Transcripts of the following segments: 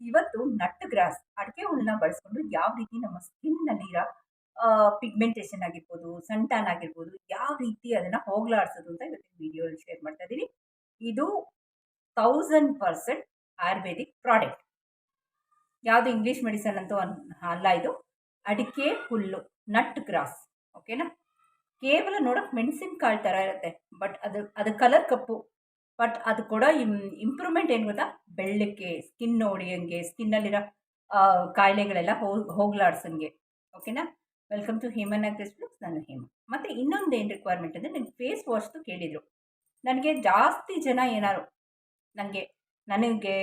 ಇವತ್ತು nut gross, ಅಡಿಕೆ ಹುಲ್ಲನ್ನ ಬಳಸ್ಕೊಂಡು ಯಾವ ರೀತಿ ನಮ್ಮ ಸ್ಕಿನ್ನಲ್ಲಿರೋ ಪಿಗ್ಮೆಂಟೇಷನ್ ಆಗಿರ್ಬೋದು ಸಣ್ಟಾನ್ ಆಗಿರ್ಬೋದು, ಯಾವ ರೀತಿ ಅದನ್ನು ಹೋಗ್ಲಾಡ್ಸೋದು ಅಂತ ಇವತ್ತಿನ ವಿಡಿಯೋಲಿ ಶೇರ್ ಮಾಡ್ತಾ ಇದ್ದೀನಿ ಇದು ತೌಸಂಡ್ ಪರ್ಸೆಂಟ್ ಆಯುರ್ವೇದಿಕ್ ಪ್ರಾಡಕ್ಟ್ ಯಾವುದು ಇಂಗ್ಲೀಷ್ ಮೆಡಿಸನ್ ಅಂತೂ ಅಲ್ಲ ಇದು. ಅಡಿಕೆ ಹುಲ್ಲು, ನಟ್ ಗ್ರಾಸ್ ಓಕೆನಾ ಕೇವಲ ನೋಡೋಕೆ ಮೆಣಸಿನಕಾಳು ಥರ ಇರುತ್ತೆ ಬಟ್ ಅದು ಅದು ಕಲರ್ ಕಪ್ಪು ಬಟ್ ಅದು ಕೊಡೋ ಇಂಪ್ರೂವ್ಮೆಂಟ್ ಏನು ಗೊತ್ತಾ? ಬೆಳ್ಳಕ್ಕೆ ಸ್ಕಿನ್ ಹೊಡಿಯೋಂಗೆ ಸ್ಕಿನ್ನಲ್ಲಿರೋ ಕಾಯಿಲೆಗಳೆಲ್ಲ ಹೋಗಿ ಹೋಗ್ಲಾಡ್ಸಂಗೆ. ಓಕೆನಾ ವೆಲ್ಕಮ್ ಟು ಹೇಮನ್ ಅಗ್ರೆಸ್ಪ್ಲಸ್ ನಾನು ಹೇಮ. ಮತ್ತು ಇನ್ನೊಂದು ಏನು ರಿಕ್ವೈರ್ಮೆಂಟ್ ಅಂದರೆ ನನಗೆ ಫೇಸ್ ವಾಶ್ದು ಕೇಳಿದರು. ನನಗೆ ಜಾಸ್ತಿ ಜನ ಏನಾರು ನನಗೆ ನನಗೆ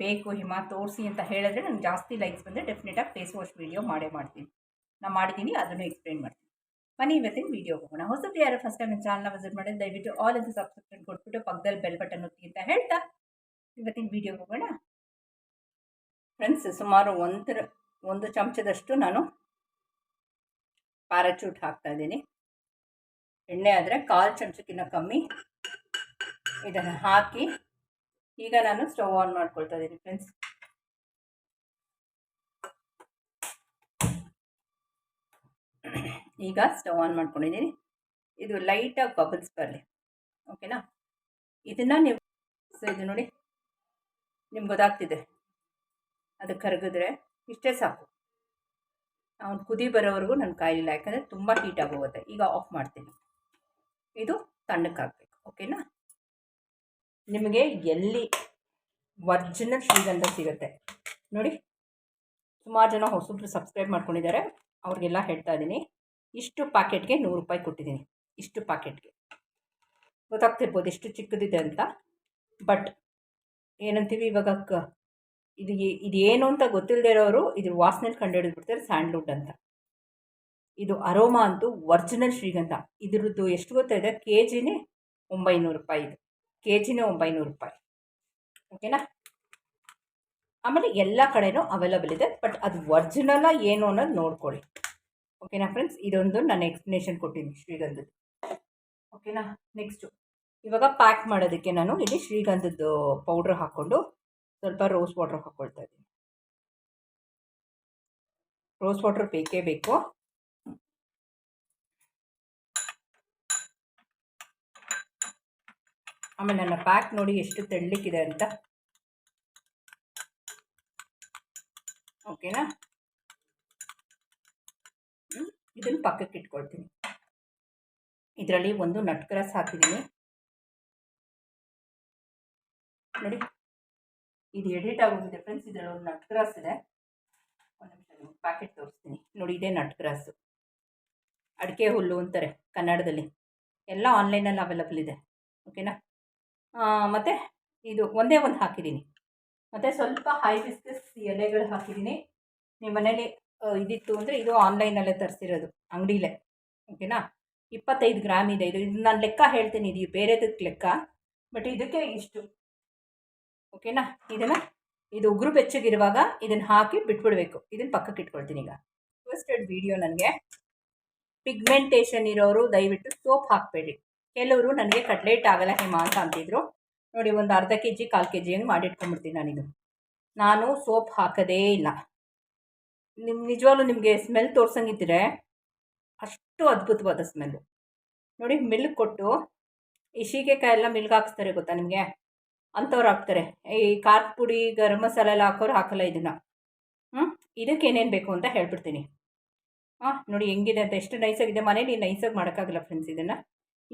ಬೇಕು ಹಿಮ, ತೋರಿಸಿ ಅಂತ ಹೇಳಿದ್ರೆ ನನಗೆ ಜಾಸ್ತಿ ಲೈಕ್ಸ್ ಬಂದರೆ ಡೆಫಿನೆಟಾಗಿ ಫೇಸ್ ವಾಶ್ ವೀಡಿಯೋ ಮಾಡೇ ಮಾಡ್ತೀನಿ. ನಾನು ಮಾಡಿದ್ದೀನಿ ಅದನ್ನು ಎಕ್ಸ್ಪ್ಲೇನ್ ಮಾಡ್ತೀನಿ. ಮನೆ ಇವತ್ತಿನ ವೀಡಿಯೋ ಹೋಗೋಣ. ಹೊಸದು ಯಾರು ಫಸ್ಟ್ ಟೈಮ್ ಚಾನಲ್ನ ವಿಸಿಟ್ ಮಾಡಿದ್ರೆ ದಯವಿಟ್ಟು ಆಲ್ ಅಂತ ಸಬ್ಸ್ಕ್ರಿಪ್ಷನ್ ಕೊಟ್ಬಿಟ್ಟು ಪಕ್ಕದಲ್ಲಿ ಬೆಲ್ ಬಟನ್ ಒತ್ತಿ ಅಂತ ಹೇಳ್ತಾ. ಇವತ್ತಿನ ವಿಡಿಯೋ ಹೋಗೋಣ? ಫ್ರೆಂಡ್ಸ್ ಸುಮಾರು ಒಂದರ, ಒಂದು ಚಮಚದಷ್ಟು ನಾನು ಪ್ಯಾರಾಚೂಟ್ ಹಾಕ್ತಾ ಇದ್ದೀನಿ. ಎಣ್ಣೆ ಆದರೆ ಕಾಲು ಚಮಚಕ್ಕಿಂತ ಕಮ್ಮಿ ಇದನ್ನು ಹಾಕಿ ಈಗ ನಾನು ಸ್ಟವ್ ಆನ್ ಮಾಡ್ಕೊಳ್ತಾ ಇದ್ದೀನಿ ಫ್ರೆಂಡ್ಸ್ ಈಗ ಸ್ಟವ್ ಆನ್ ಮಾಡ್ಕೊಂಡಿದ್ದೀನಿ. ಇದು ಲೈಟಾಗಿ ಬಬಲ್ಸ್ ಬರಲಿ. ಓಕೆನಾ ಇದನ್ನು ನೀವು ಸೊ ಇದು ನೋಡಿ. ನಿಮ್ಗೆ ಗೊತ್ತಾಗ್ತಿದೆ. ಅದು ಕರಗಿದ್ರೆ ಇಷ್ಟೇ ಸಾಕು. ಅವ್ನು ಕುದಿ ಬರೋವರೆಗೂ ನಾನು ಕಾಯಿಲ್ಲ ಯಾಕಂದರೆ ತುಂಬ ಹೀಟ್ ಆಗೋಗುತ್ತೆ. ಈಗ ಆಫ್ ಮಾಡ್ತೀನಿ. ಇದು ತಣ್ಣಕ್ಕಾಗಬೇಕು ಓಕೆನಾ ನಿಮಗೆ ಎಲ್ಲಿ ಒರ್ಜಿನಲ್ ಶ್ರೀಗಂಧ ಸಿಗುತ್ತೆ. ನೋಡಿ, ಸುಮಾರು ಜನ ಹೊಸಬ್ರು ಸಬ್ಸ್ಕ್ರೈಬ್ ಮಾಡ್ಕೊಂಡಿದ್ದಾರೆ. ಅವ್ರಿಗೆಲ್ಲ ಹೇಳ್ತಾ ಇದ್ದೀನಿ ಇಷ್ಟು ಪ್ಯಾಕೆಟ್ಗೆ ನೂರು ರೂಪಾಯಿ ಕೊಟ್ಟಿದ್ದೀನಿ ಇಷ್ಟು ಪ್ಯಾಕೆಟ್ಗೆ ಗೊತ್ತಾಗ್ತಿರ್ಬೋದು ಎಷ್ಟು ಚಿಕ್ಕದಿದೆ ಅಂತ ಬಟ್ ಏನಂತೀವಿ ಇವಾಗ ಕ, ಇದು ಇದೇನು ಅಂತ ಗೊತ್ತಿಲ್ಲದೆ ಇರೋರು ಇದ್ರ ವಾಸನೆಲಿ ಕಂಡುಹಿಡಿದ್ಬಿಡ್ತಾರೆ ಸ್ಯಾಂಡ್ಲ್ವುಡ್ ಅಂತ. ಇದು ಅರೋಮಾ ಅಂತೂ ಒರ್ಜಿನಲ್ ಶ್ರೀಗಂಧ. ಇದ್ರದ್ದು ಎಷ್ಟು ಗೊತ್ತಿದೆ ಕೆ ಜಿನೇ ಒಂಬೈನೂರು ರೂಪಾಯಿ ಇದು. ಕೆ ಜಿನೇ ಒಂಬೈನೂರು ರೂಪಾಯಿ. ಓಕೆನಾ? ಆಮೇಲೆ ಎಲ್ಲ ಕಡೆನೂ ಅವೈಲಬಲ್ ಇದೆ. ಬಟ್ ಅದು ಒರ್ಜಿನಲ್ಲ ಏನು ಅನ್ನೋದು ನೋಡ್ಕೊಳ್ಳಿ. ಓಕೆನಾ ಫ್ರೆಂಡ್ಸ್ ಇದೊಂದು ನಾನು ಎಕ್ಸ್ಪ್ಲನೇಷನ್ ಕೊಟ್ಟಿದ್ದೀನಿ ಶ್ರೀಗಂಧದ್ದು. ಓಕೆನಾ? ನೆಕ್ಸ್ಟು ಇವಾಗ ಪ್ಯಾಕ್ ಮಾಡೋದಕ್ಕೆ ನಾನು ಇಲ್ಲಿ ಶ್ರೀಗಂಧದ್ದು ಪೌಡ್ರ್ ಹಾಕ್ಕೊಂಡು ಸ್ವಲ್ಪ ರೋಸ್ ವಾಟ್ರ್ ಹಾಕ್ಕೊಳ್ತಾ ಇದ್ದೀನಿ. ರೋಸ್ ವಾಟ್ರ್ ಬೇಕೇ ಬೇಕು. ಆಮೇಲೆ ನನ್ನ ಪ್ಯಾಕ್ ನೋಡಿ ಎಷ್ಟು ತೆಳ್ಳಕ್ಕಿದೆ ಅಂತ. ಓಕೆನಾ ಇದನ್ನು ಪಕ್ಕಕ್ಕೆ ಇಟ್ಕೊಳ್ತೀನಿ. ಇದರಲ್ಲಿ ಒಂದು ನಟ್ಕ್ರಾಸ್ ಹಾಕಿದ್ದೀನಿ. ಇದು ಎಡಿಟ್ ಆಗೋಗಿದೆ ಫ್ರೆಂಡ್ಸ್ ಇದರಲ್ಲಿ ಒಂದು ನಟ್ ಗ್ರಾಸ್ ಇದೆ. ಒಂದು ನಿಮಿಷ ಪ್ಯಾಕೆಟ್ ತೋರಿಸ್ತೀನಿ. ನೋಡಿ, ಇದೇ ನಟ್ ಗ್ರಾಸು ಅಡಿಕೆ ಹುಲ್ಲು ಅಂತಾರೆ ಕನ್ನಡದಲ್ಲಿ. ಎಲ್ಲ ಆನ್ಲೈನಲ್ಲಿ ಅವೈಲಬಲ್ ಇದೆ. ಓಕೆನಾ ಮತ್ತು ಇದು ಒಂದೇ ಒಂದು ಹಾಕಿದ್ದೀನಿ. ಮತ್ತು ಸ್ವಲ್ಪ ಹೈಬಿಸ್ಕಸ್ ಎಲೆಗಳು ಹಾಕಿದ್ದೀನಿ. ನಿಮ್ಮ ಮನೇಲಿ ಇದಿತ್ತು ಅಂದರೆ ಇದು ಆನ್ಲೈನಲ್ಲೇ ತರಿಸಿರೋದು, ಅಂಗಡಿಲೇ. ಓಕೆನಾ ಇಪ್ಪತ್ತೈದು ಗ್ರಾಮ್ ಇದೆ. ಇದು ಇದು ನಾನು ಲೆಕ್ಕ ಹೇಳ್ತೀನಿ, ಇದು ಬೇರೆದಕ್ಕೆ ಲೆಕ್ಕ. ಬಟ್ ಇದಕ್ಕೆ ಇಷ್ಟು. ಓಕೆನಾ? ಇದನ್ನು, ಇದು ಉಗುರು ಬೆಚ್ಚಗಿರುವಾಗ ಇದನ್ನು ಹಾಕಿ ಬಿಟ್ಬಿಡಬೇಕು. ಇದನ್ನು ಪಕ್ಕಕ್ಕೆ ಇಟ್ಕೊಳ್ತೀನಿ ಈಗ. ಫಸ್ಟೆಡ್ ವಿಡಿಯೋ ನನಗೆ. ಪಿಗ್ಮೆಂಟೇಷನ್ ಇರೋರು ದಯವಿಟ್ಟು ಸೋಪ್ ಹಾಕಬೇಡಿ. ಕೆಲವರು ನನಗೆ ಕಟ್ಲೇಟ್ ಆಗಲ್ಲ ಹೇಮ ಅಂತ ಅಂತಿದ್ರು. ನೋಡಿ, ಒಂದು ಅರ್ಧ ಕೆ ಜಿ ಕಾಲು ಕೆ ಜಿ ಹಂಗೆ ಮಾಡಿಟ್ಕೊಂಡ್ಬಿಡ್ತೀನಿ ನಾನಿದು. ನಾನು ಸೋಪ್ ಹಾಕೋದೇ ಇಲ್ಲ. ನಿಮ್ಮ ನಿಜವಾಗ್ಲೂ ನಿಮಗೆ ಸ್ಮೆಲ್ ತೋರ್ಸಂಗಿದ್ರೆ ಅಷ್ಟು ಅದ್ಭುತವಾದ ಸ್ಮೆಲ್ಲು ನೋಡಿ, ಮಿಲ್ಕ್ ಕೊಟ್ಟು, ಈ ಸೀಗೆಕಾಯಿ ಎಲ್ಲ ಮಿಲ್ಕ್ ಹಾಕಿಸ್ತಾರೆ ಗೊತ್ತಾ ನಿಮಗೆ? ಅಂಥವ್ರು ಹಾಕ್ತಾರೆ. ಈ ಖಾರದ ಪುಡಿ, ಗರಂ ಮಸಾಲೆ ಎಲ್ಲ ಹಾಕೋರು ಹಾಕಲ್ಲ ಇದನ್ನು. ಹ್ಞೂ ಇದಕ್ಕೆ ಏನೇನು ಬೇಕು ಅಂತ ಹೇಳ್ಬಿಡ್ತೀನಿ. ಹಾಂ ನೋಡಿ ಹೆಂಗಿದೆ ಅಂತ. ಎಷ್ಟು ನೈಸಾಗಿದೆ ಮನೇಲಿ ನೈಸಾಗಿ ಮಾಡೋಕ್ಕಾಗಲ್ಲ ಫ್ರೆಂಡ್ಸ್ ಇದನ್ನು.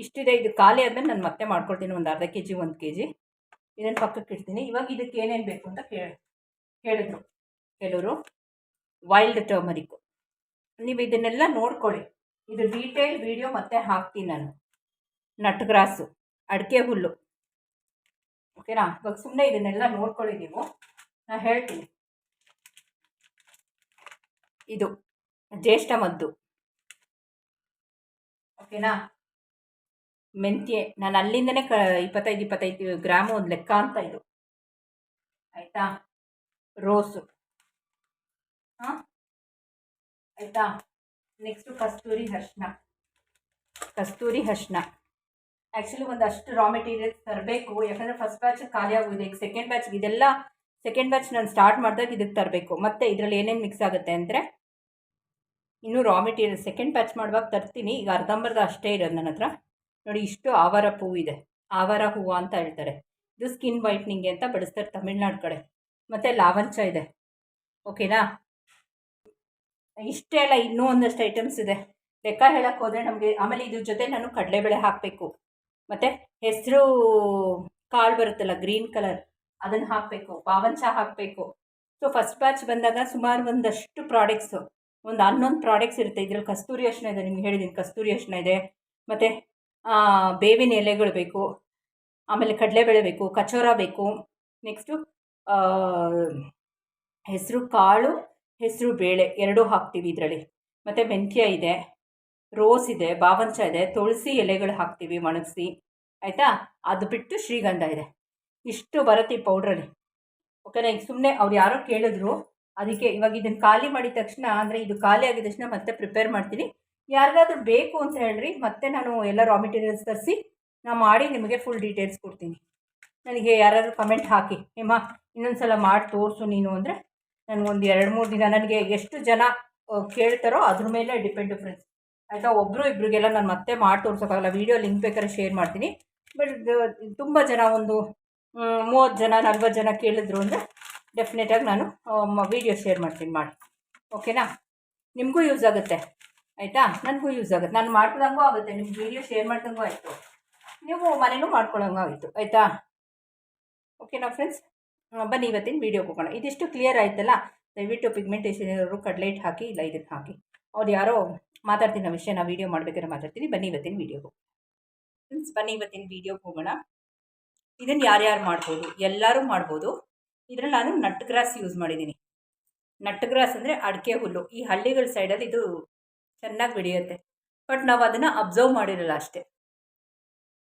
ಇಷ್ಟಿದೆ, ಇದು ಖಾಲಿ ಆದಮೇಲೆ ನಾನು ಮತ್ತೆ ಮಾಡ್ಕೊಳ್ತೀನಿ ಒಂದು ಅರ್ಧ ಕೆ ಜಿ ಒಂದು ಕೆ ಜಿ ಇದನ್ನು ಪಕ್ಕಕ್ಕೆ ಇಡ್ತೀನಿ. ಇವಾಗ ಇದಕ್ಕೆ ಏನೇನು ಬೇಕು ಅಂತ ಕೇಳಿ, ಹೇಳಿದ್ರು ಕೆಲವರು. ವೈಲ್ಡ್ ಟರ್ಮರಿಕ್ಕು ನೀವು ಇದನ್ನೆಲ್ಲ ನೋಡ್ಕೊಳ್ಳಿ ಇದು ಡೀಟೇಲ್ ವಿಡಿಯೋ ಮತ್ತೆ ಹಾಕ್ತೀನಿ ನಾನು. ನಟ್ ಗ್ರಾಸು ಅಡಿಕೆ ಹುಲ್ಲು. ಓಕೆನಾ? ಇವಾಗ ಸುಮ್ಮನೆ ಇದನ್ನೆಲ್ಲ ನೋಡ್ಕೊಳ್ಳಿ ನೀವು. ನಾನು ಹೇಳ್ತೀನಿ. ಇದು ಜ್ಯೇಷ್ಠ ಮದ್ದು. ಓಕೆನಾ? ಮೆಂತ್ಯೆ, ನಾನು ಅಲ್ಲಿಂದನೇ ಕ ಇಪ್ಪತ್ತೈದು ಇಪ್ಪತ್ತೈದು ಗ್ರಾಮು ಒಂದು ಲೆಕ್ಕ ಅಂತ ಇದು. ಆಯಿತಾ? ರೋಸು. ಹಾಂ? ಆಯಿತಾ? ನೆಕ್ಸ್ಟು ಕಸ್ತೂರಿ ಅರ್ಶಿನ ಕಸ್ತೂರಿ ಅರ್ಶಿನ ಆ್ಯಕ್ಚುಲಿ ಒಂದಷ್ಟು ರಾ ಮೆಟೀರಿಯಲ್ಸ್ ತರಬೇಕು. ಯಾಕಂದರೆ ಫಸ್ಟ್ ಬ್ಯಾಚ್ ಖಾಲಿ ಆಗೋಗಿದೆ. ಈಗ ಸೆಕೆಂಡ್ ಬ್ಯಾಚ್ ಇದೆಲ್ಲ ಸೆಕೆಂಡ್ ಬ್ಯಾಚ್ ನಾನು ಸ್ಟಾರ್ಟ್ ಮಾಡಿದಾಗ ಇದಕ್ಕೆ ತರಬೇಕು. ಮತ್ತು ಇದರಲ್ಲಿ ಏನೇನು ಮಿಕ್ಸ್ ಆಗುತ್ತೆ ಅಂದರೆ ಇನ್ನೂ ರಾ ಮೆಟೀರಿಯಲ್ ಸೆಕೆಂಡ್ ಬ್ಯಾಚ್ ಮಾಡುವಾಗ ತರ್ತೀನಿ. ಈಗ ಅರ್ಧಂಬರ್ಧ ಅಷ್ಟೇ ಇರೋದು ನನ್ನ ಹತ್ರ. ನೋಡಿ ಇಷ್ಟು ಆವಾರ ಹೂವು ಇದೆ. ಆವಾರ ಹೂವು ಅಂತ ಹೇಳ್ತಾರೆ. ಇದು ಸ್ಕಿನ್ ವೈಟ್ನಿಂಗ್ಗೆ ಅಂತ ಬಳಸ್ತಾರೆ ತಮಿಳ್ನಾಡು ಕಡೆ. ಮತ್ತು ಲಾವಂಚ ಇದೆ. ಓಕೆನಾ ಇಷ್ಟೇ ಅಲ್ಲ, ಇನ್ನೂ ಒಂದಷ್ಟು ಐಟಮ್ಸ್ ಇದೆ. ಲೆಕ್ಕ ಹೇಳಕ್ಕೆ ಹೋದರೆ ನಮಗೆ ಆಮೇಲೆ ಇದ್ರ ಜೊತೆ ನಾನು ಕಡಲೆಬೇಳೆ ಹಾಕಬೇಕು. ಮತ್ತು ಹೆಸರು ಕಾಳು ಬರುತ್ತಲ್ಲ, ಗ್ರೀನ್ ಕಲರ್, ಅದನ್ನು ಹಾಕಬೇಕು ಪಾವಂಚ ಹಾಕಬೇಕು. ಸೊ ಫಸ್ಟ್ ಬ್ಯಾಚ್ ಬಂದಾಗ ಸುಮಾರು ಒಂದಷ್ಟು ಪ್ರಾಡಕ್ಟ್ಸು ಒಂದು ಹನ್ನೊಂದು ಪ್ರಾಡಕ್ಟ್ಸ್ ಇರುತ್ತೆ. ಇದರಲ್ಲಿ ಕಸ್ತೂರಿ ಅರಿಶಿನ ಇದೆ, ನಿಮ್ಗೆ ಹೇಳಿದ್ದೀನಿ ಕಸ್ತೂರಿ ಅರಿಶಿನ ಇದೆ. ಮತ್ತು ಬೇವಿನ ಎಲೆಗಳು ಬೇಕು, ಆಮೇಲೆ ಕಡಲೆಬೇಳೆ ಬೇಕು, ಕಚೋರ ಬೇಕು. ನೆಕ್ಸ್ಟು ಹೆಸರು ಕಾಳು, ಹೆಸರು ಬೇಳೆ, ಎರಡೂ ಹಾಕ್ತೀವಿ ಇದರಲ್ಲಿ. ಮತ್ತು ಮೆಂತ್ಯ ಇದೆ. ರೋಸ್ ಇದೆ, ಬಾವಂಚ ಇದೆ, ತುಳಸಿ ಎಲೆಗಳು ಹಾಕ್ತೀವಿ ಒಣಗಿಸಿ, ಆಯಿತಾ? ಅದು ಬಿಟ್ಟು ಶ್ರೀಗಂಧ ಇದೆ. ಇಷ್ಟು ಬರುತ್ತೆ ಈ ಪೌಡ್ರಲ್ಲಿ. ಓಕೆನಾ? ಈಗ ಸುಮ್ಮನೆ ಅವ್ರು ಯಾರೋ ಕೇಳಿದ್ರು, ಅದಕ್ಕೆ ಇವಾಗ ಇದನ್ನು ಖಾಲಿ ಮಾಡಿದ ತಕ್ಷಣ, ಅಂದರೆ ಇದು ಖಾಲಿ ಆಗಿದ ತಕ್ಷಣ ಮತ್ತೆ ಪ್ರಿಪೇರ್ ಮಾಡ್ತೀನಿ. ಯಾರಿಗಾದ್ರೂ ಬೇಕು ಅಂತ ಹೇಳ್ರಿ, ಮತ್ತೆ ನಾನು ಎಲ್ಲ ರಾ ಮೆಟೀರಿಯಲ್ಸ್ ತರಿಸಿ ನಾ ಮಾಡಿ ನಿಮಗೆ ಫುಲ್ ಡೀಟೇಲ್ಸ್ ಕೊಡ್ತೀನಿ. ನನಗೆ ಯಾರಾದರೂ ಕಮೆಂಟ್ ಹಾಕಿ. ಹೇಮ ಇನ್ನೊಂದು ಸಲ ಮಾಡಿ, ತೋರಿಸು ನೀನು ಅಂದರೆ, ನನಗೊಂದು ಎರಡು ಮೂರು ದಿನ, ನನಗೆ ಎಷ್ಟು ಜನ ಕೇಳ್ತಾರೋ ಅದ್ರ ಮೇಲೆ ಡಿಪೆಂಡ್ ಫ್ರೆಂಡ್ಸ್ ಆಯಿತಾ ಒಬ್ಬರು ಇಬ್ಬರಿಗೆಲ್ಲ ನಾನು ಮತ್ತೆ ಮಾಡಿ ತೋರ್ಸೋಕ್ಕಾಗಲ್ಲ. ವೀಡಿಯೋ ಲಿಂಕ್ ಬೇಕಾದ್ರೆ ಶೇರ್ ಮಾಡ್ತೀನಿ. ಬಟ್ ತುಂಬ ಜನ ಒಂದು ಮೂವತ್ತು ಜನ ನಲ್ವತ್ತು ಜನ ಕೇಳಿದ್ರು ಅಂದರೆ ಡೆಫಿನೆಟಾಗಿ ನಾನು ವೀಡಿಯೋ ಶೇರ್ ಮಾಡ್ತೀನಿ, ಮಾಡಿ. ಓಕೆನಾ? ನಿಮಗೂ ಯೂಸ್ ಆಗುತ್ತೆ. ಆಯಿತಾ? ನನಗೂ ಯೂಸ್ ಆಗುತ್ತೆ. ನಾನು ಮಾಡ್ಕೊಳಂಗೂ ಆಗುತ್ತೆ. ನಿಮ್ಗೆ ವೀಡಿಯೋ ಶೇರ್ ಮಾಡ್ದಂಗೂ ಆಯಿತು. ನೀವು ಮನೇನೂ ಮಾಡ್ಕೊಳ್ಳೋಂಗೂ ಆಯಿತು. ಆಯಿತಾ? ಓಕೆನಾ ಫ್ರೆಂಡ್ಸ್ ಬನ್ನಿ, ಇವತ್ತಿನ ವೀಡಿಯೋ ಹೋಗೋಣ ಇದಿಷ್ಟು ಕ್ಲಿಯರ್ ಆಯ್ತಲ್ಲ? ದಯವಿಟ್ಟು ಪಿಗ್ಮೆಂಟೇಷನ್ ಇರೋರು ಕಡ್ಲೈಟ್ ಹಾಕಿ, ಇಲ್ಲ ಇದಕ್ಕೆ ಹಾಕಿ. ಅವ್ರು ಯಾರೋ ಮಾತಾಡ್ತೀನಿ ವಿಷಯ ನಾವು ವೀಡಿಯೋ ಮಾಡ್ಬೇಕಾದ್ರೆ ಮಾತಾಡ್ತೀನಿ. ಬನ್ನಿ ಇವತ್ತಿನ ವೀಡಿಯೋಗೆ ಫ್ರೆಂಡ್ಸ್ ಬನ್ನಿ ಇವತ್ತಿನ ವೀಡಿಯೋಗೆ ಹೋಗೋಣ. ಇದನ್ನು ಯಾರ್ಯಾರು ಮಾಡ್ಬೋದು? ಎಲ್ಲರೂ ಮಾಡ್ಬೋದು. ಇದರಲ್ಲಿ ನಾನು ನಟ್ ಗ್ರಾಸ್ ಯೂಸ್ ಮಾಡಿದ್ದೀನಿ ನಟ್ ಗ್ರಾಸ್ ಅಂದರೆ ಅಡಿಕೆ ಹುಲ್ಲು. ಈ ಹಳ್ಳಿಗಳ ಸೈಡಲ್ಲಿ ಇದು ಚೆನ್ನಾಗಿ ಬೆಳೆಯುತ್ತೆ. ಬಟ್ ನಾವು ಅದನ್ನು ಅಬ್ಸರ್ವ್ ಮಾಡಿರಲ್ಲ ಅಷ್ಟೇ.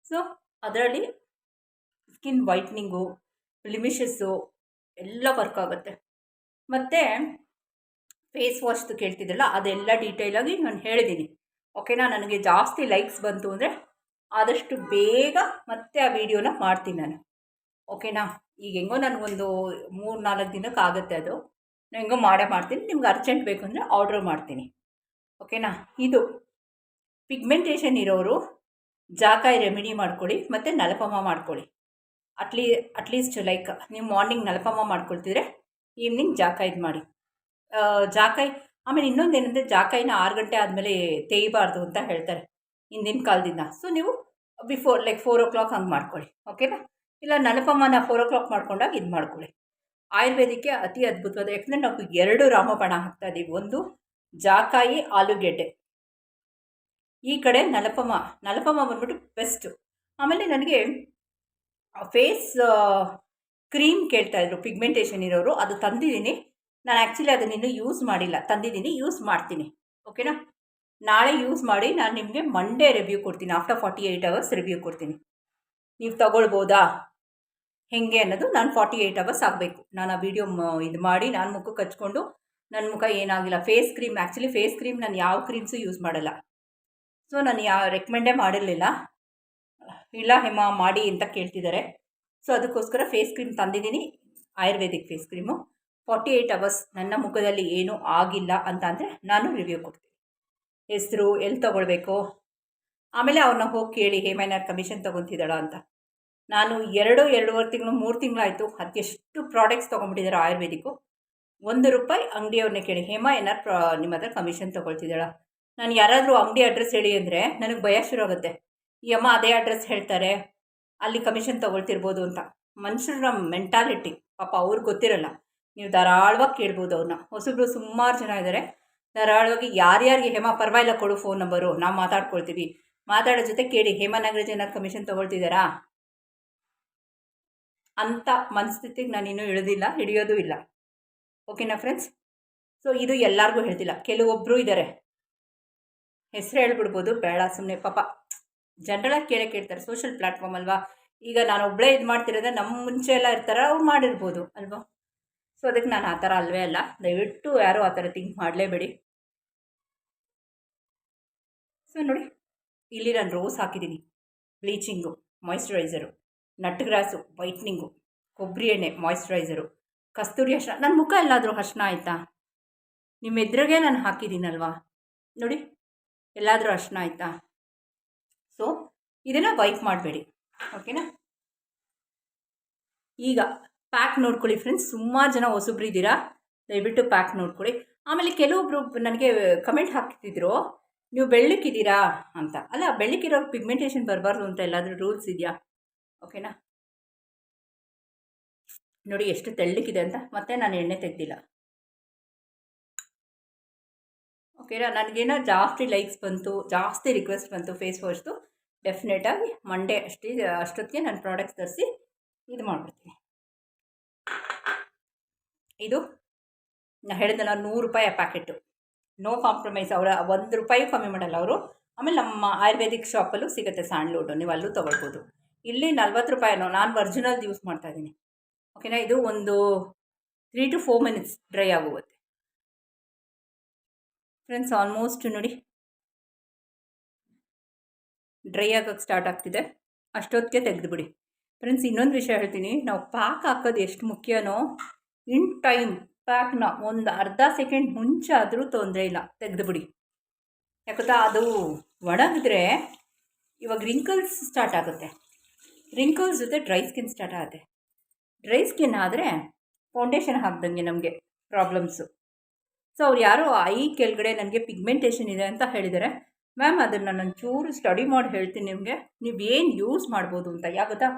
ಸೊ ಅದರಲ್ಲಿ ಸ್ಕಿನ್ ವೈಟ್ನಿಂಗು ಬ್ಲಿಮಿಷಸ್ಸು ಎಲ್ಲ ವರ್ಕ್ ಆಗುತ್ತೆ. ಮತ್ತು ಫೇಸ್ ವಾಶ್ದು ಕೇಳ್ತಿದ್ರಲ್ಲ, ಅದೆಲ್ಲ ಡೀಟೇಲಾಗಿ ನಾನು ಹೇಳಿದ್ದೀನಿ ಓಕೆನಾ ನನಗೆ ಜಾಸ್ತಿ ಲೈಕ್ಸ್ ಬಂತು ಅಂದರೆ ಆದಷ್ಟು ಬೇಗ ಮತ್ತೆ ಆ ವಿಡಿಯೋನ ಮಾಡ್ತೀನಿ ನಾನು. ಓಕೆನಾ ಈಗ ಹೆಂಗೋ ನನಗೊಂದು ಮೂರು ನಾಲ್ಕು ದಿನಕ್ಕೆ ಆಗುತ್ತೆ ಅದು. ನಾನು ಹೆಂಗೋ ಮಾಡೇ ಮಾಡ್ತೀನಿ, ನಿಮ್ಗೆ ಅರ್ಜೆಂಟ್ ಬೇಕು ಅಂದರೆ ಆರ್ಡ್ರ್ ಮಾಡ್ತೀನಿ. ಓಕೆನಾ ಇದು ಪಿಗ್ಮೆಂಟೇಷನ್ ಇರೋರು ಜಾಕಾಯಿ ರೆಮಿಡಿ ಮಾಡ್ಕೊಳ್ಳಿ, ಮತ್ತು ನಲಪಮ ಮಾಡ್ಕೊಳ್ಳಿ. At least at least like ನೀವು ಮಾರ್ನಿಂಗ್ ನಲಪಮ ಮಾಡ್ಕೊಳ್ತಿದ್ರೆ ಈವ್ನಿಂಗ್ ಜಾಕಾಯ್ದು ಮಾಡಿ. ಜಾಕಾಯಿ ಆಮೇಲೆ ಇನ್ನೊಂದು ಏನಂದರೆ ಜಾಕಾಯಿನ ಆರು ಗಂಟೆ ಆದಮೇಲೆ ತೇಯಬಾರ್ದು ಅಂತ ಹೇಳ್ತಾರೆ ಹಿಂದಿನ ಕಾಲದಿಂದ. ಸೊ ನೀವು before like four o'clock ಹಂಗೆ ಮಾಡ್ಕೊಳ್ಳಿ ಓಕೆನಾ ಇಲ್ಲ ನಲಪಮ್ಮನ ಫೋರ್ ಓ ಕ್ಲಾಕ್ ಮಾಡ್ಕೊಂಡಾಗ ಇದು ಮಾಡ್ಕೊಳ್ಳಿ. ಆಯುರ್ವೇದಕ್ಕೆ ಅತಿ ಅದ್ಭುತವಾದ, ಯಾಕಂದರೆ ನಾವು ಎರಡು ರಾಮಬಾಣ ಹಾಕ್ತಾ ಇದ್ದೀವಿ ಒಂದು ಜಾಕಾಯಿ ಆಲೂಗೆಡ್ಡೆ. ಈ ಕಡೆ ನಲಪಮ ನಲಪಮ ಬಂದ್ಬಿಟ್ಟು ಬೆಸ್ಟು ಆಮೇಲೆ ನನಗೆ ಫೇಸ್ ಕ್ರೀಮ್ ಕೇಳ್ತಾ ಇದ್ರು ಪಿಗ್ಮೆಂಟೇಷನ್ ಇರೋರು, ಅದು ತಂದಿದ್ದೀನಿ. ನಾನು ಆ್ಯಕ್ಚುಲಿ ಅದನ್ನ ಇನ್ನೂ ಯೂಸ್ ಮಾಡಿಲ್ಲ. ತಂದಿದ್ದೀನಿ ಯೂಸ್ ಮಾಡ್ತೀನಿ. ಓಕೆನಾ ನಾಳೆ ಯೂಸ್ ಮಾಡಿ ನಾನು ನಿಮಗೆ ಮಂಡೇ ರಿವ್ಯೂ ಕೊಡ್ತೀನಿ. After forty eight hours review ಕೊಡ್ತೀನಿ. ನೀವು ತಗೊಳ್ಬೋದಾ? ಹೆಂಗೆ ಅನ್ನೋದು ನಾನು ಫಾರ್ಟಿ ಏಯ್ಟ್ ಅವರ್ಸ್ ಆಗಬೇಕು. ನಾನು ಆ ವಿಡಿಯೋ ಇದು ಮಾಡಿ ನಾನು ಮುಖಕ್ಕೆ ಹಚ್ಕೊಂಡು ನನ್ನ ಮುಖ ಏನಾಗಿಲ್ಲ. Face cream actually face cream ನಾನು ಯಾವ ಕ್ರೀಮ್ಸು ಯೂಸ್ ಮಾಡಲ್ಲ. ಸೊ ನಾನು ಯಾವ ರೆಕಮೆಂಡೇ ಮಾಡಿರಲಿಲ್ಲ. ಇಲ್ಲ ಹೇಮ, ಮಾಡಿ ಅಂತ ಕೇಳ್ತಿದ್ದಾರೆ. ಸೊ ಅದಕ್ಕೋಸ್ಕರ ಫೇಸ್ ಕ್ರೀಮ್ ತಂದಿದ್ದೀನಿ. Ayurvedic face cream forty eight hours ನನ್ನ ಮುಖದಲ್ಲಿ ಏನೂ ಆಗಿಲ್ಲ ಅಂತ ಅಂದರೆ ನಾನು ರಿವ್ಯೂ ಕೊಡ್ತೀನಿ. ಹೆಸರು ಎಲ್ಲಿ ತೊಗೊಳ್ಬೇಕು? ಆಮೇಲೆ ಅವ್ರನ್ನ ಹೋಗಿ ಕೇಳಿ ಹೇಮೇನಾರು ಕಮಿಷನ್ ತೊಗೊತಿದ್ದಾಳ? ಅಂತ. ನಾನು ಎರಡು, ಎರಡೂವರೆ ತಿಂಗಳು, ಮೂರು ತಿಂಗಳಾಯಿತು. ಅದೆಷ್ಟು ಪ್ರಾಡಕ್ಟ್ಸ್ ತೊಗೊಂಡ್ಬಿಟ್ಟಿದ್ದಾರೆ ಆಯುರ್ವೇದಿಕ್ಕು. ಒಂದು ರೂಪಾಯಿ ಅಂಗಡಿಯವ್ರನ್ನೇ ಕೇಳಿ ಹೇಮ ಏನಾರು ಪ್ರಾ, ನಿಮ್ಮ ಹತ್ರ ಕಮಿಷನ್ ತೊಗೊಳ್ತಿದ್ದಾಳ? ನಾನು ಯಾರಾದರೂ ಅಂಗಡಿ ಅಡ್ರೆಸ್ ಹೇಳಿ ಅಂದರೆ ನನಗೆ ಭಯ ಶುರು ಆಗುತ್ತೆ. ಈ ಅಮ್ಮ ಅದೇ ಅಡ್ರೆಸ್ ಹೇಳ್ತಾರೆ. ಅಲ್ಲಿ ಕಮಿಷನ್ ತೊಗೊಳ್ತಿರ್ಬೋದು ಅಂತ. ಮನುಷ್ಯರ ಮೆಂಟಾಲಿಟಿ ಪಾಪ ಅವ್ರಿಗೆ ಗೊತ್ತಿರಲ್ಲ. ನೀವು ಧಾರಾಳವಾಗಿ ಕೇಳ್ಬೋದು ಅವ್ರನ್ನ. ಹೊಸಬ್ರು ಸುಮಾರು ಜನ ಇದ್ದಾರೆ ಧಾರಾಳವಾಗಿ ಯಾರ್ಯಾರಿಗೆ ಹೇಮ, ಪರವಾಗಿಲ್ಲ ಕೊಡು ಫೋನ್ ನಂಬರು ನಾವು ಮಾತಾಡ್ಕೊಳ್ತೀವಿ. ಮಾತಾಡೋ ಜೊತೆ ಕೇಳಿ, ಹೇಮ ನಾಗರಾಜ್ ಏನಾದ್ರು ಕಮಿಷನ್ ತೊಗೊಳ್ತಿದ್ದಾರಾ ಅಂಥ ಮನಸ್ಥಿತಿಗೆ ನಾನು ಇನ್ನೂ ಇಳಿದಿಲ್ಲ, ಹಿಡಿಯೋದು ಇಲ್ಲ. ಓಕೆನಾ ಫ್ರೆಂಡ್ಸ್ ಸೊ ಇದು ಎಲ್ಲರಿಗೂ ಹೇಳ್ತಿಲ್ಲ. ಕೆಲವೊಬ್ಬರು ಇದ್ದಾರೆ ಹೆಸರು ಹೇಳ್ಬಿಡ್ಬೋದು, ಬೇಡ ಸುಮ್ಮನೆ ಪಾಪ. ಜನರಲಾಗಿ ಕೇಳೇ ಕೇಳ್ತಾರೆ ಸೋಷಲ್ ಪ್ಲ್ಯಾಟ್ಫಾರ್ಮ್ ಅಲ್ವಾ? ಈಗ ನಾನು ಒಬ್ಬಳೇ ಇದು ಮಾಡ್ತಿರೋದ್ರೆ ನಮ್ಮ ಮುಂಚೆ ಎಲ್ಲ ಇರ್ತಾರೆ, ಅವ್ರು ಮಾಡಿರ್ಬೋದು, ಅಲ್ವಾ? ಸೊ ಅದಕ್ಕೆ ನಾನು ಆ ಥರ ಅಲ್ವೇ ಅಲ್ಲ. ದಯವಿಟ್ಟು ಯಾರೂ ಆ ಥರ ಥಿಂಕ್ ಮಾಡಲೇಬೇಡಿ. ಸೊ ನೋಡಿ, ಇಲ್ಲಿ ನಾನು ರೋಸ್ ಹಾಕಿದ್ದೀನಿ. Bleaching moisturiser nut grass whitening ಕೊಬ್ಬರಿ ಎಣ್ಣೆ ಮಾಯಿಶ್ಚರೈಸರು ಕಸ್ತೂರಿ ಹಶ್ನ ನನ್ನ ಮುಖ ಎಲ್ಲಾದರೂ ಹಶ್ನ ಆಯಿತಾ? ನಿಮ್ಮ ಎದುರಿಗೆ ನಾನು ಹಾಕಿದ್ದೀನಲ್ವಾ? ನೋಡಿ, ಎಲ್ಲಾದರೂ ಹಶ್ನ ಆಯಿತಾ? ಸೊ ಇದನ್ನು ವೈಪ್ ಮಾಡಬೇಡಿ. ಓಕೆನಾ ಈಗ ಪ್ಯಾಕ್ ನೋಡ್ಕೊಳ್ಳಿ ಫ್ರೆಂಡ್ಸ್ ಸುಮಾರು ಜನ ಹೊಸಬ್ರು ಇದ್ದೀರಾ? ದಯವಿಟ್ಟು ಪ್ಯಾಕ್ ನೋಡ್ಕೊಳ್ಳಿ. ಆಮೇಲೆ ಕೆಲವೊಬ್ರು ನನಗೆ ಕಮೆಂಟ್ ಹಾಕ್ತಿದ್ರು, ನೀವು ಬೆಳ್ಳಕ್ಕಿದ್ದೀರಾ? ಅಂತ. ಅಲ್ಲ ಬೆಳ್ಳಕ್ಕಿರೋ ಪಿಗ್ಮೆಂಟೇಷನ್ ಬರಬಾರ್ದು ಅಂತ ಎಲ್ಲಾದರೂ ರೂಲ್ಸ್ ಇದೆಯಾ? ಓಕೆನಾ ನೋಡಿ ಎಷ್ಟು ತೆಳ್ಳಕ್ಕಿದೆ ಅಂತ. ಮತ್ತೆ ನಾನು ಎಣ್ಣೆ ತೆಗ್ದಿಲ್ಲ. ಓಕೆನಾ ನನಗೇನೋ ಜಾಸ್ತಿ ಲೈಕ್ಸ್ ಬಂತು, ಜಾಸ್ತಿ ರಿಕ್ವೆಸ್ಟ್ ಬಂತು ಫೇಸ್ ವಾಶ್ದು ಡೆಫಿನೆಟಾಗಿ ಮಂಡೇ ಅಷ್ಟೇ, ಅಷ್ಟೊತ್ತಿಗೆ ನಾನು ಪ್ರಾಡಕ್ಟ್ಸ್ ತರಿಸಿ ಇದು ಮಾಡಿಬಿಡ್ತೀನಿ ಇದು ನಾ ಹೇಳಿದ್ನಲ್ಲ ನೂರು ರೂಪಾಯಿ ಪ್ಯಾಕೆಟು ನೋ ಕಾಂಪ್ರಮೈಸ್ ಅವರ, ಒಂದು ರೂಪಾಯಿ ಕಮ್ಮಿ ಮಾಡಲ್ಲ ಅವರು. ಆಮೇಲೆ ನಮ್ಮ ಆಯುರ್ವೇದಿಕ್ ಶಾಪಲ್ಲೂ ಸಿಗುತ್ತೆ ಸ್ಯಾಂಡ್ಲುಡ್ಡು ನೀವು ಅಲ್ಲೂ ತೊಗೊಳ್ಬೋದು. ಇಲ್ಲಿ ನಲ್ವತ್ತು ರೂಪಾಯಿನೋ, ನಾನು ಒರಿಜಿನಲ್ದು ಯೂಸ್ ಮಾಡ್ತಾ ಇದ್ದೀನಿ. ಓಕೆನಾ ಇದು ಒಂದು three to four minutes dry ಆಗೋಗುತ್ತೆ. ಫ್ರೆಂಡ್ಸ್ ಆಲ್ಮೋಸ್ಟ್ ನೋಡಿ. ಡ್ರೈ ಆಗೋಕ್ಕೆ ಸ್ಟಾರ್ಟ್ ಆಗ್ತಿದೆ. ಅಷ್ಟೊತ್ತಿಗೆ ತೆಗೆದುಬಿಡಿ. ಫ್ರೆಂಡ್ಸ್ ಇನ್ನೊಂದು ವಿಷಯ ಹೇಳ್ತೀನಿ. ನಾವು ಪ್ಯಾಕ್ ಹಾಕೋದು ಎಷ್ಟು ಮುಖ್ಯನೋ ಇನ್ ಟೈಮ್ ಪ್ಯಾಕ್ನ ಒಂದು ಅರ್ಧ ಸೆಕೆಂಡ್ ಮುಂಚೆ ಆದರೂ ತೊಂದರೆ ಇಲ್ಲ. ತೆಗೆದುಬಿಡಿ ಯಾಕಂದ್ರೆ ಅದು ಒಣಗಿದ್ರೆ ಇವಾಗ ರಿಂಕಲ್ಸ್ ಸ್ಟಾರ್ಟ್ ಆಗುತ್ತೆ. ರಿಂಕಲ್ಸ್ ಜೊತೆ ಡ್ರೈ ಸ್ಕಿನ್ ಸ್ಟಾರ್ಟ್ ಆಗುತ್ತೆ. ಡ್ರೈ ಸ್ಕಿನ್ ಆದರೆ ಫೌಂಡೇಶನ್ ಹಾಕ್ದಂಗೆ ನಮಗೆ ಪ್ರಾಬ್ಲಮ್ಸು ಸೊ ಅವ್ರು ಯಾರೋ ಐ ಕೆಳಗಡೆ ನನಗೆ ಪಿಗ್ಮೆಂಟೇಷನ್ ಇದೆ ಅಂತ ಹೇಳಿದ್ದಾರೆ ಮ್ಯಾಮ್ ಅದನ್ನು ನಾನು ಚೂರು ಸ್ಟಡಿ ಮಾಡಿ ಹೇಳ್ತೀನಿ ನಿಮಗೆ. ನೀವು ಏನು ಯೂಸ್ ಮಾಡ್ಬೋದು ಅಂತ. ಯಾಕತ್ತಾ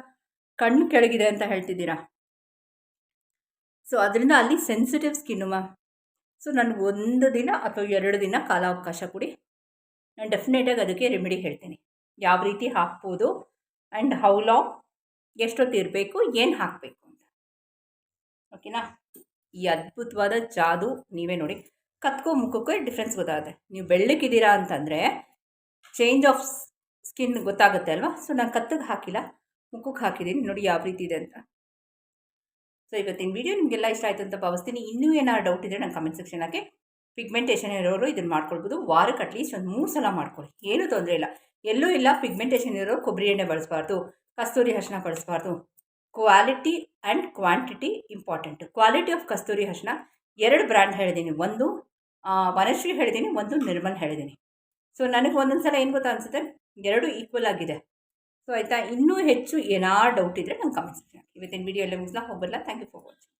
ಕಣ್ಣು ಕೆಳಗಿದೆ ಅಂತ ಹೇಳ್ತಿದ್ದೀರಾ? ಸೊ ಅದರಿಂದ ಅಲ್ಲಿ ಸೆನ್ಸಿಟಿವ್ ಸ್ಕಿನ್ನು ಮ್ಯಾಮ್ ಸೊ ನನಗೆ ಒಂದು ದಿನ ಅಥವಾ ಎರಡು ದಿನ ಕಾಲಾವಕಾಶ ಕೊಡಿ. ನಾನು ಡೆಫಿನೆಟಾಗಿ ಅದಕ್ಕೆ ರೆಮಿಡಿ ಹೇಳ್ತೀನಿ. ಯಾವ ರೀತಿ ಹಾಕ್ಬೋದು ಆ್ಯಂಡ್ ಹೌ ಲಾಂಗ್ ಎಷ್ಟೊತ್ತು ಇರಬೇಕು, ಏನು ಹಾಕಬೇಕು ಅಂತ. ಓಕೆನಾ ಈ ಅದ್ಭುತವಾದ ಜಾದು ನೀವೇ ನೋಡಿ. ಕತ್ಕೋ ಮುಖಕ್ಕೆ ಡಿಫ್ರೆನ್ಸ್ ಗೊತ್ತಾಗುತ್ತೆ. ನೀವು ಬೆಳ್ಳಕ್ಕಿದ್ದೀರಾ ಅಂತಂದರೆ ಚೇಂಜ್ ಆಫ್ ಸ್ಕಿನ್ ಗೊತ್ತಾಗುತ್ತೆ ಅಲ್ವಾ? ಸೊ ನಾನು ಕತ್ತಿಗೆ ಹಾಕಿಲ್ಲ. ಮುಖಕ್ಕೆ ಹಾಕಿದ್ದೀನಿ. ನೋಡಿ ಯಾವ ರೀತಿ ಇದೆ ಅಂತ. ಸೊ ಇವತ್ತಿನ ವೀಡಿಯೋ ನಿಮಗೆಲ್ಲ ಇಷ್ಟ ಆಯಿತು ಅಂತ ಭಾವಿಸ್ತೀನಿ. ಇನ್ನೂ ಏನಾದ್ರು ಡೌಟ್ ಇದ್ದರೆ ನಾನು ಕಮೆಂಟ್ ಸೆಕ್ಷನ್ ಹಾಕಿ. ಪಿಗ್ಮೆಂಟೇಷನ್ ಇರೋರು ಇದನ್ನು ಮಾಡ್ಕೊಳ್ಬೋದು. ವಾರಕ್ಕೆ ಅಟ್ಲೀಸ್ಟ್ ಒಂದು ಮೂರು ಸಲ ಮಾಡ್ಕೊಳ್ಳಿ. ಏನೂ ತೊಂದರೆ ಇಲ್ಲ. ಎಲ್ಲೂ ಇಲ್ಲ ಪಿಗ್ಮೆಂಟೇಷನ್ ಇರೋರು ಕೊಬ್ಬರಿ ಎಣ್ಣೆ ಬಳಸಬಾರ್ದು. ಕಸ್ತೂರಿ ಅರ್ಶಿನ ಬಳಸಬಾರ್ದು quality and quantity important quality of ಕಸ್ತೂರಿ ಅರ್ಶಿನ ಎರಡು ಬ್ರ್ಯಾಂಡ್ ಹೇಳಿದ್ದೀನಿ ಒಂದು ವನಶ್ರೀ ಹೇಳಿದ್ದೀನಿ ಒಂದು ನಿರ್ಮಲ್ ಹೇಳಿದ್ದೀನಿ ಸೊ ನನಗೆ ಒಂದೊಂದು ಸಲ ಏನು ಗೊತ್ತಾ ಅನಿಸುತ್ತೆ? ಎರಡು ಈಕ್ವಲ್ ಆಗಿದೆ. ಸೊ ಆಯಿತಾ? ಇನ್ನೂ ಹೆಚ್ಚು ಏನಾರು ಡೌಟ್ ಇದ್ದರೆ ನಂಗೆ ಕಮೆಂಟ್ಸ್ ಇವತ್ತಿನ ವೀಡಿಯೋ ಎಲ್ಲ ಮುಗಿಸ್ಲಾ? ಹೋಗಲ್ಲ ಥ್ಯಾಂಕ್ ಯು ಫಾರ್ ವಾಚಿಂಗ್